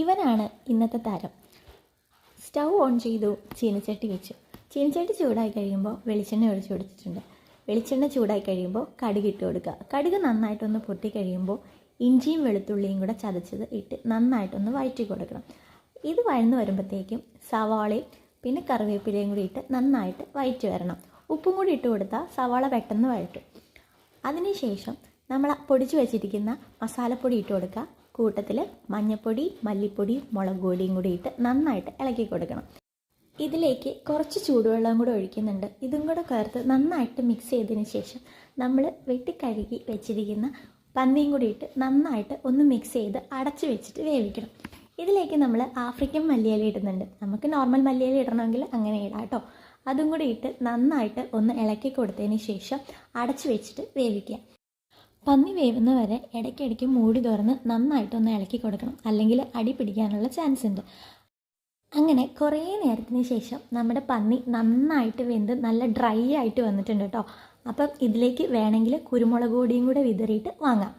ഇവനാണ് ഇന്നത്തെ താരം. സ്റ്റൗ ഓൺ ചെയ്തു ചീനച്ചട്ടി വെച്ചു. ചീനച്ചട്ടി ചൂടായി കഴിയുമ്പോൾ വെളിച്ചെണ്ണ ഒഴിച്ചു കൊടുത്തിട്ടുണ്ട്. വെളിച്ചെണ്ണ ചൂടായി കഴിയുമ്പോൾ കടുക് ഇട്ട് കൊടുക്കുക. കടുക് നന്നായിട്ടൊന്ന് പൊട്ടി കഴിയുമ്പോൾ ഇഞ്ചിയും വെളുത്തുള്ളിയും കൂടെ ചതച്ചത് ഇട്ട് നന്നായിട്ടൊന്ന് വഴറ്റി കൊടുക്കണം. ഇത് വഴന്ന് വരുമ്പോഴത്തേക്കും സവാളയും പിന്നെ കറിവേപ്പിലയും കൂടി ഇട്ട് നന്നായിട്ട് വഴറ്റി വരണം. ഉപ്പും കൂടി ഇട്ട് കൊടുത്താൽ സവാള പെട്ടെന്ന് വഴറ്റും. അതിനുശേഷം നമ്മൾ പൊടിച്ചു വെച്ചിരിക്കുന്ന മസാലപ്പൊടി ഇട്ട് കൊടുക്കുക. കൂട്ടത്തിൽ മഞ്ഞൾപ്പൊടി മല്ലിപ്പൊടി മുളക് പൊടിയും കൂടി ഇട്ട് നന്നായിട്ട് ഇളക്കി കൊടുക്കണം. ഇതിലേക്ക് കുറച്ച് ചൂടുവെള്ളം കൂടെ ഒഴിക്കുന്നുണ്ട്. ഇതും കൂടെ ചേർത്ത് നന്നായിട്ട് മിക്സ് ചെയ്തതിന് ശേഷം നമ്മൾ വെട്ടിക്കഴുകി വെച്ചിരിക്കുന്ന പന്നിയും കൂടി ഇട്ട് നന്നായിട്ട് ഒന്ന് മിക്സ് ചെയ്ത് അടച്ച് വെച്ചിട്ട് വേവിക്കണം. ഇതിലേക്ക് നമ്മൾ ആഫ്രിക്കൻ മല്ലിയില ഇടുന്നുണ്ട്. നമുക്ക് നോർമൽ മല്ലിയില ഇടണമെങ്കിൽ അങ്ങനെ ഇടാം കേട്ടോ. അതും കൂടി ഇട്ട് നന്നായിട്ട് ഒന്ന് ഇളക്കി കൊടുത്തതിന് ശേഷം അടച്ച് വെച്ചിട്ട് വേവിക്കുക പന്നി വേവുന്ന വരെ ഇടയ്ക്കിടയ്ക്ക് മൂടി തുറന്ന് നന്നായിട്ടൊന്ന് ഇളക്കി കൊടുക്കണം. അല്ലെങ്കിൽ അടി പിടിക്കാനുള്ള ചാൻസ് ഉണ്ട്. അങ്ങനെ കുറേ നേരത്തിന് ശേഷം നമ്മുടെ പന്നി നന്നായിട്ട് വെന്ത് നല്ല ഡ്രൈ ആയിട്ട് വന്നിട്ടുണ്ട് കേട്ടോ അപ്പം ഇതിലേക്ക് വേണമെങ്കിൽ കുരുമുളക് പൊടിയും കൂടെ വിതറിയിട്ട് വാങ്ങാം.